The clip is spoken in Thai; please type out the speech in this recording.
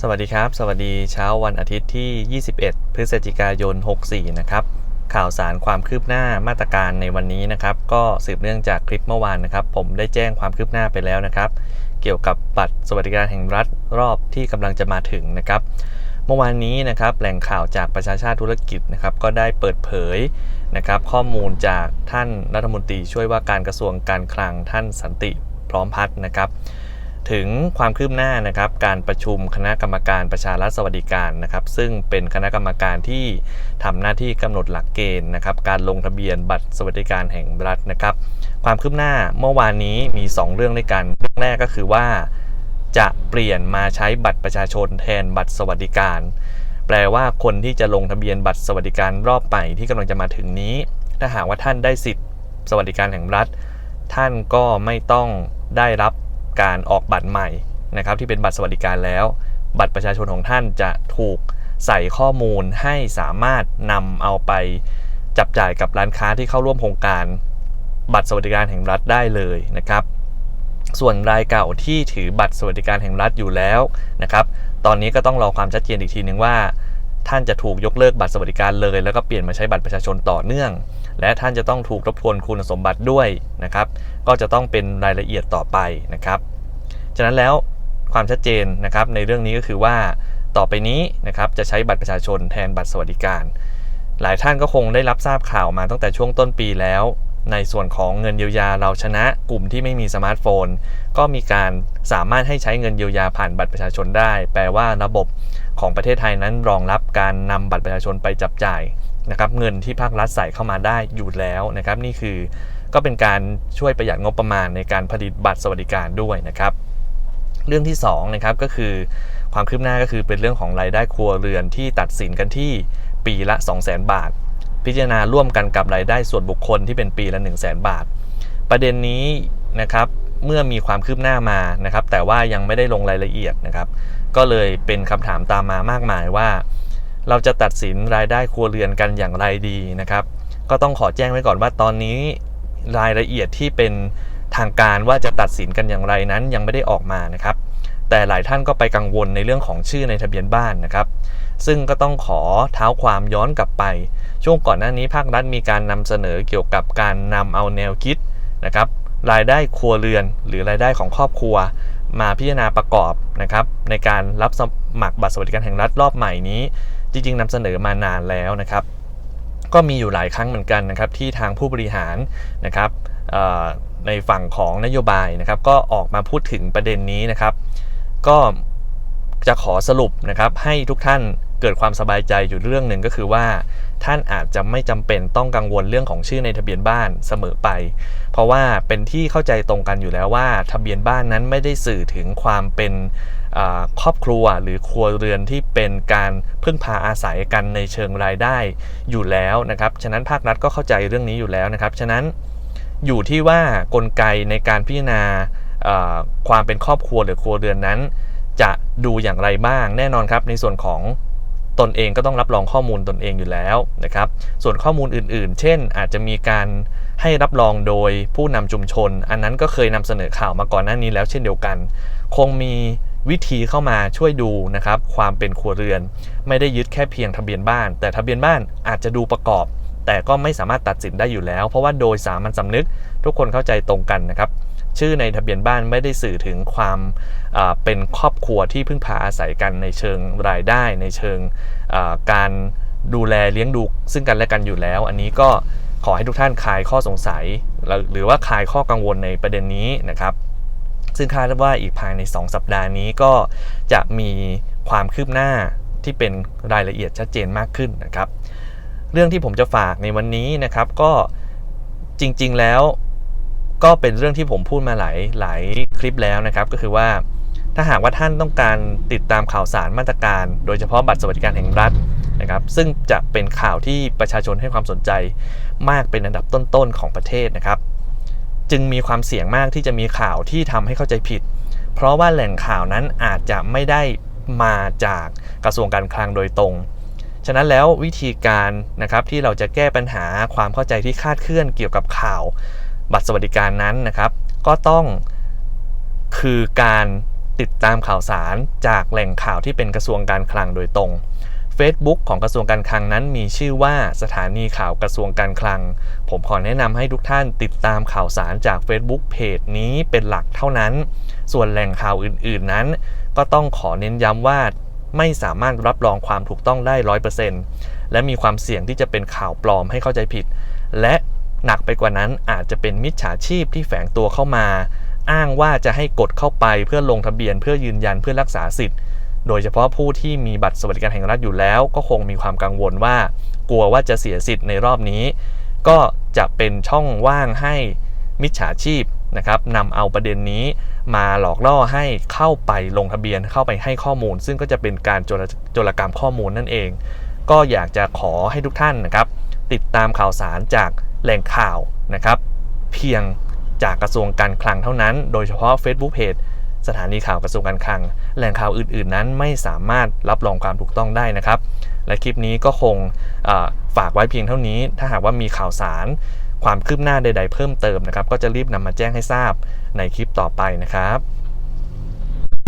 สวัสดีครับ สวัสดีเช้าวันอาทิตย์ที่ 21 พฤศจิกายน 64 นะครับ ข่าวสารความคืบหน้ามาตรการในวันนี้นะครับ ก็สืบเนื่องจากคลิปเมื่อวานนะครับ ผมได้แจ้งความคืบหน้าไปแล้วนะครับ เกี่ยวกับบัตรสวัสดิการแห่งรัฐรอบที่กำลังจะมาถึงนะครับ เมื่อวานนี้นะครับแหล่งข่าวจากประชาชาติธุรกิจนะครับ ก็ได้เปิดเผยนะครับ ข้อมูลจากท่านรัฐมนตรีช่วยว่าการกระทรวงการคลังท่านสันติพร้อมพัฒน์นะครับ ถึงความคืบหน้านะครับการประชุมคณะกรรมการประชารัฐสวัสดิการนะครับ ซึ่งเป็นคณะกรรมการที่ทำหน้าที่กำหนดหลักเกณฑ์นะครับการลงทะเบียนบัตรสวัสดิการแห่งรัฐนะครับ ความคืบหน้าเมื่อวานนี้มี 2 เรื่องด้วยกันเรื่องแรกก็คือว่า จะเปลี่ยนมาใช้บัตรประชาชนแทนบัตรสวัสดิการ แปลว่าคนที่จะลงทะเบียนบัตรสวัสดิการรอบใหม่ที่กำลังจะมาถึงนี้ ถ้าหากว่าท่านได้สิทธิ์สวัสดิการแห่งรัฐ ท่านก็ไม่ต้องได้รับ การออกบัตรใหม่นะครับที่เป็นบัตรสวัสดิการแล้ว บัตรประชาชนของท่านจะถูกใส่ข้อมูลให้สามารถนำเอาไปจับจ่ายกับร้านค้าที่เข้าร่วมโครงการ บัตรสวัสดิการแห่งรัฐได้เลยนะครับ ส่วนรายเก่าที่ถือบัตรสวัสดิการแห่งรัฐอยู่แล้วนะครับ ตอนนี้ก็ต้องรอความชัดเจนอีกทีนึงว่า ท่านจะถูกยกเลิกบัตรสวัสดิการเลย แล้วก็เปลี่ยนมาใช้บัตรประชาชนต่อเนื่อง และท่านจะต้องถูกทบทวนคุณสมบัติด้วยนะครับ ก็จะต้องเป็นรายละเอียดต่อไปนะครับฉะนั้นแล้วความชัดเจนนะครับในเรื่องนี้ก็คือว่าต่อไปนี้นะครับจะใช้บัตรประชาชนแทนบัตรสวัสดิการ หลายท่านก็คงได้รับทราบข่าวมาตั้งแต่ช่วงต้นปีแล้ว ในส่วนของเงินเยียวยาเราชนะกลุ่มที่ไม่มีสมาร์ทโฟน ก็มีการสามารถให้ใช้เงินเยียวยาผ่านบัตรประชาชนได้ แปลว่าระบบของประเทศไทยนั้นรองรับการนำบัตรประชาชนไปจับจ่ายนะครับเงินที่ภาครัฐใส่เข้ามาได้อยู่แล้วนะครับนี่คือก็เป็นการช่วยประหยัดงบประมาณในการผลิตบัตรสวัสดิการด้วยนะครับ เรื่องที่2นะครับก็คือความคืบหน้าก็คือเป็นเรื่องของรายได้ครัวเรือนที่ตัดสินกันที่ปีละ 2 0 0 0 0 0 บาท พิจารณาร่วมกันกับรายได้ส่วนบุคคลที่เป็นปีละ 1 0 0 0 0 0บาท ประเด็นนี้นะครับเมื่อมีความคืบหน้ามานะครับ แต่ว่ายังไม่ได้ลงรายละเอียดนะครับ ก็เลยเป็นคำถามตามมามากมายว่า เราจะตัดสินรายได้ครัวเรือนกันอย่างไรดีนะครับ ก็ต้องขอแจ้งไว้ก่อนว่าตอนนี้รายละเอียดที่เป็นทางการว่าจะตัดสินกันอย่างไรนั้นยังไม่ได้ออกมานะครับ แต่หลายท่านก็ไปกังวลในเรื่องของชื่อในทะเบียนบ้านนะครับ ซึ่งก็ต้องขอเท้าความย้อนกลับไป ช่วงก่อนหน้านี้ภาครัฐมีการนำเสนอเกี่ยวกับการนำเอาแนวคิดนะครับรายได้ครัวเรือน หรือรายได้ของครอบครัว มาพิจารณาประกอบนะครับ ในการรับสมัครบัตรสวัสดิการแห่งรัฐรอบใหม่นี้ จริง ๆนำเสนอมานานแล้วนะครับ ก็มีอยู่หลายครั้งเหมือนกันนะครับ ที่ทางผู้บริหารนะครับในฝั่งของนโยบายนะครับ ก็ออกมาพูดถึงประเด็นนี้นะครับ ก็จะขอสรุปนะครับให้ทุกท่านเกิดความสบายใจอยู่เรื่องหนึ่งก็คือว่า ท่านอาจจะไม่จำเป็นต้องกังวลเรื่องของชื่อในทะเบียนบ้านเสมอไป เพราะว่าเป็นที่เข้าใจตรงกันอยู่แล้วว่า ทะเบียนบ้านนั้นไม่ได้สื่อถึงความเป็นครอบครัวหรือครัวเรือนที่เป็นการพึ่งพาอาศัยกันในเชิงรายได้อยู่แล้วนะครับฉะนั้นภาครัฐก็เข้าใจเรื่องนี้อยู่แล้วนะครับ ฉะนั้นอยู่ที่ว่ากลไกในการพิจารณา ความเป็นครอบครัวหรือครัวเรือนนั้น จะดูอย่างไรบ้างแน่นอนครับ ในส่วนของตนเองก็ต้องรับรองข้อมูลตนเองอยู่แล้วนะครับ ส่วนข้อมูลอื่นๆ เช่น อาจจะมีการให้รับรองโดยผู้นำชุมชน อันนั้นก็เคยนำเสนอข่าวมาก่อนหน้านี้แล้วเช่นเดียวกัน คงมีวิธีเข้ามาช่วยดูนะครับความเป็นครัวเรือน ไม่ได้ยึดแค่เพียงทะเบียนบ้าน แต่ทะเบียนบ้านอาจจะดูประกอบ แต่ก็ไม่สามารถตัดสินได้อยู่แล้ว เพราะว่าโดยสามัญสำนึกทุกคนเข้าใจตรงกันนะครับ ชื่อในทะเบียนบ้านไม่ได้สื่อถึงความเป็นครอบครัวที่พึ่งพาอาศัยกันในเชิงรายได้ในเชิงการดูแลเลี้ยงดูซึ่งกันและกันอยู่แล้ว อันนี้ก็ขอให้ทุกท่านคลายข้อสงสัย หรือว่าคลายข้อกังวลในประเด็นนี้นะครับ ซึ่งคาดว่าอีกภายใน 2 สัปดาห์นี้ก็จะมีความคืบหน้าที่เป็นรายละเอียดชัดเจนมากขึ้นนะครับ เรื่องที่ผมจะฝากในวันนี้นะครับก็จริงๆแล้ว ก็เป็นเรื่องที่ผมพูดมาหลายหลายคลิปแล้วนะครับ ก็คือว่าถ้าหากว่าท่านต้องการติดตามข่าวสารมาตรการ โดยเฉพาะบัตรสวัสดิการแห่งรัฐนะครับ ซึ่งจะเป็นข่าวที่ประชาชนให้ความสนใจมากเป็นอันดับต้นๆของประเทศนะครับ จึงมีความเสี่ยงมากที่จะมีข่าวที่ทำให้เข้าใจผิด เพราะว่าแหล่งข่าวนั้นอาจจะไม่ได้มาจากกระทรวงการคลังโดยตรง ฉะนั้นแล้ววิธีการนะครับที่เราจะแก้ปัญหาความเข้าใจที่คาดเคลื่อนเกี่ยวกับข่าว บัตรสวัสดิการนั้นนะครับ ก็ต้องคือการติดตามข่าวสารจากแหล่งข่าวที่เป็นกระทรวงการคลังโดยตรง Facebook ของกระทรวงการคลังนั้นมีชื่อว่าสถานีข่าวกระทรวงการคลัง ผมขอแนะนำให้ทุกท่านติดตามข่าวสารจาก Facebook เพจนี้เป็นหลักเท่านั้น ส่วนแหล่งข่าวอื่นๆนั้น ก็ต้องขอเน้นย้ำว่าไม่สามารถรับรองความถูกต้องได้ 100%และมีความเสี่ยงที่จะเป็นข่าวปลอมให้เข้าใจผิด และ หนักไปกว่านั้นอาจจะเป็นมิจฉาชีพที่แฝงตัวเข้ามา อ้างว่าจะให้กดเข้าไปเพื่อลงทะเบียนเพื่อยืนยันเพื่อรักษาสิทธิ์ โดยเฉพาะผู้ที่มีบัตรสวัสดิการแห่งรัฐอยู่แล้ว ก็คงมีความกังวลว่า กลัวว่าจะเสียสิทธิ์ในรอบนี้ ก็จะเป็นช่องว่างให้มิจฉาชีพนะครับนำเอาประเด็นนี้มาหลอกล่อให้เข้าไปลงทะเบียนเข้าไปให้ข้อมูล ซึ่งก็จะเป็นการโจรกรรมข้อมูลนั่นเอง ก็อยากจะขอให้ทุกท่านนะครับ ติดตามข่าวสารจาก แหล่งข่าวนะครับเพียงจากกระทรวงการคลังเท่านั้น โดยเฉพาะ Facebook Page สถานีข่าวกระทรวงการคลัง แหล่งข่าวอื่น ๆ นั้นไม่สามารถรับรองความถูกต้องได้นะครับ และคลิปนี้ก็คงฝากไว้เพียงเท่านี้ ถ้าหากว่ามีข่าวสารความคืบหน้าใด ๆ เพิ่มเติมนะครับ ก็จะรีบนำมาแจ้งให้ทราบในคลิปต่อไปนะครับ